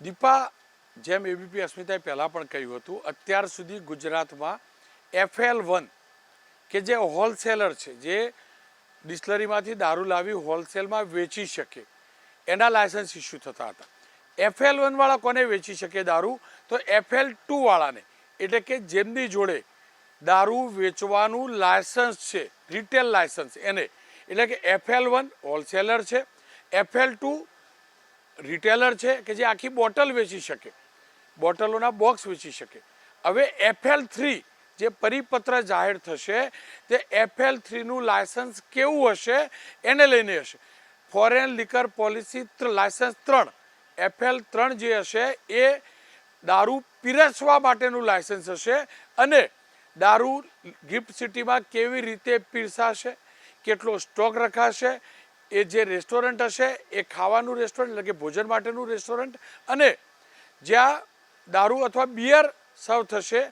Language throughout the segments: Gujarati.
દીપા, જેમ એબીપી અસ્મિતાએ પહેલાં પણ કહ્યું હતું, અત્યાર સુધી ગુજરાતમાં એફએલ વન કે જે હોલસેલર છે, જે ડિસ્લરીમાંથી દારૂ લાવી હોલસેલમાં વેચી શકે, એના લાયસન્સ ઇસ્યુ થતા હતા. એફએલ વનવાળા કોને વેચી શકે દારૂ? તો એફએલ ટુવાળાને એટલે કે જેમની જોડે દારૂ વેચવાનું લાયસન્સ છે રિટેલ લાયસન્સ એને. એટલે કે એફએલ વન હોલસેલર છે એફએલ ટુ રિટેલર છે કે જે આખી બોટલ વેચી શકે, બોટલોના બોક્સ વેચી શકે. હવે એફએલ થ્રી જે પરિપત્ર જાહેર થશે, તે એફએલ થ્રીનું લાયસન્સ કેવું હશે, એને લઈને હશે. ફોરેન લિકર પોલિસી લાયસન્સ ત્રણ. એફએલ ત્રણ જે હશે, એ દારૂ પીરસવા માટેનું લાયસન્સ હશે અને દારૂ ગિફ્ટ સિટીમાં કેવી રીતે પીરસાશે, કેટલો સ્ટોક રખાશે એ જે રેસ્ટોરન્ટ હશે, એ ખાવાનું રેસ્ટોરન્ટ એટલે કે ભોજન માટેનું રેસ્ટોરન્ટ અને જ્યાં દારૂ અથવા બિયર સર્વ થશે,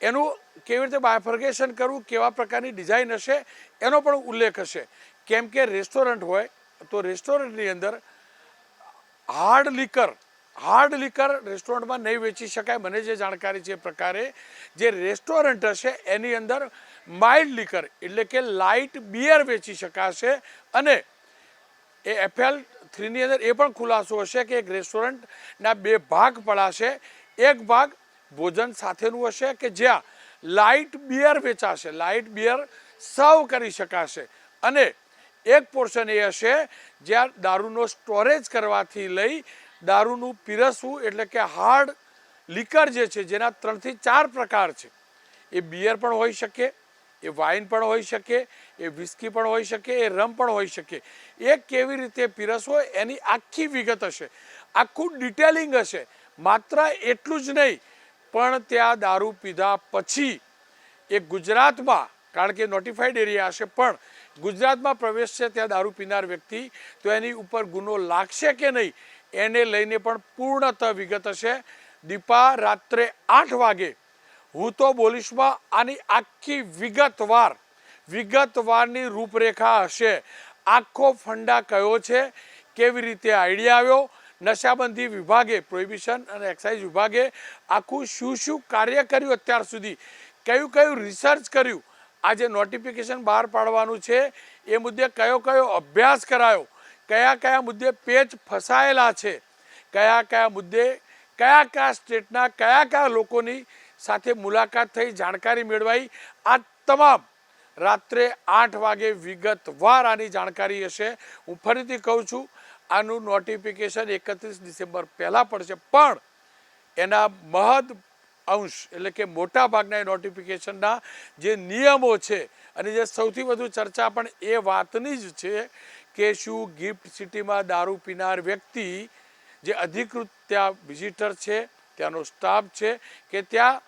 એનું કેવી રીતે બાયફર્ગેશન કરવું, કેવા પ્રકારની ડિઝાઇન હશે, એનો પણ ઉલ્લેખ હશે. કેમ કે રેસ્ટોરન્ટ હોય, તો રેસ્ટોરન્ટની અંદર હાર્ડ લિકર હાર્ડ લિકર રેસ્ટોરન્ટમાં નહીં વેચી શકાય. મને જે જાણકારી છે પ્રકારે, જે રેસ્ટોરન્ટ હશે, એની અંદર માઇલ્ડ લિકર એટલે કે લાઇટ બિયર વેચી શકાશે અને એ એફએલ થ્રીની અંદર એ પણ ખુલાસો હશે કે એક રેસ્ટોરન્ટના બે ભાગ પડાશે. એક ભાગ ભોજન સાથેનું હશે કે જ્યાં લાઇટ બિયર વેચાશે. લાઇટ બિયર સર્વ કરી શકાશે. અને એક પોર્શન એ હશે જ્યાં દારૂનો સ્ટોરેજ કરવાથી લઈ દારૂનું પીરસવું એટલે કે હાર્ડ લિકર જે છે જેના ત્રણથી ચાર પ્રકાર છે. એ બિયર પણ હોઈ શકે એ વાઇન પણ હોઈ શકે, એ વિસ્કી પણ હોઈ શકે, એ રમ પણ હોઈ શકે. એ કેવી રીતે પીરસવો એની આખી વિગત હશે. આખું ડિટેલિંગ હશે. માત્ર એટલું જ નહીં, પણ ત્યાં દારૂ પીધા પછી એ ગુજરાતમાં, કારણ કે નોટિફાઈડ એરિયા હશે પણ, ગુજરાતમાં પ્રવેશશે ત્યાં દારૂ પીનાર વ્યક્તિ, તો એની ઉપર ગુનો લાગશે કે નહીં, એને લઈને પણ પૂર્ણતઃ વિગત હશે. દીપા રાત્રે આઠ વાગે હું તો બોલીશમાં આની આખી વિગતવાર, વિગતવારની રૂપરેખા હશે. આખો ફંડા કયો છે? કેવી રીતે આઈડિયા આવ્યો? નશાબંધી વિભાગે, પ્રોહિબિશન અને એક્સાઇઝ વિભાગે આખું શું શું કાર્ય કર્યું અત્યાર સુધી? કયું કયું રિસર્ચ કર્યું? આ જે નોટિફિકેશન બહાર પાડવાનું છે. એ મુદ્દે કયો કયો અભ્યાસ કરાયો? કયા કયા મુદ્દે પેચ ફસાયેલા છે? કયા કયા મુદ્દે, કયા કયા સ્ટેટના કયા કયા લોકોની સાથે મુલાકાત થઈ, જાણકારી મેળવાઈ. આ તમામ રાત્રે આઠ વાગે વિગતવાર આની જાણકારી હશે. હું ફરીથી કહું છું, આનું નોટિફિકેશન એકત્રીસ ડિસેમ્બર પહેલાં પડશે. પણ એના મહદ અંશ એટલે કે મોટા ભાગના એ નોટિફિકેશનના જે નિયમો છે અને જે સૌથી વધુ ચર્ચા પણ એ વાતની જ છે કે શું ગિફ્ટ સિટીમાં દારૂ પીનાર વ્યક્તિ જે અધિકૃત ત્યાં વિઝિટર છે, ત્યાંનો સ્ટાફ છે, કે ત્યાં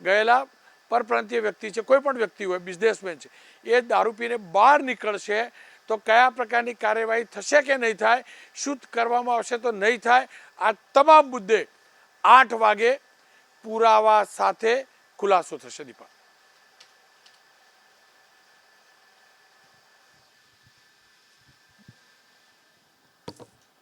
ગયેલા પરપ્રાંતીય વ્યક્તિ છે, કોઈ પણ વ્યક્તિ હોય બિઝનેસમેન છે, એ દારૂ પીને બહાર નીકળશે તો કયા પ્રકારની કાર્યવાહી થશે કે નહીં થાય, શું કરવામાં આવશે તો નહીં થાય, આ તમામ મુદ્દે આઠ વાગે પુરાવા સાથે ખુલાસો થશે દીપા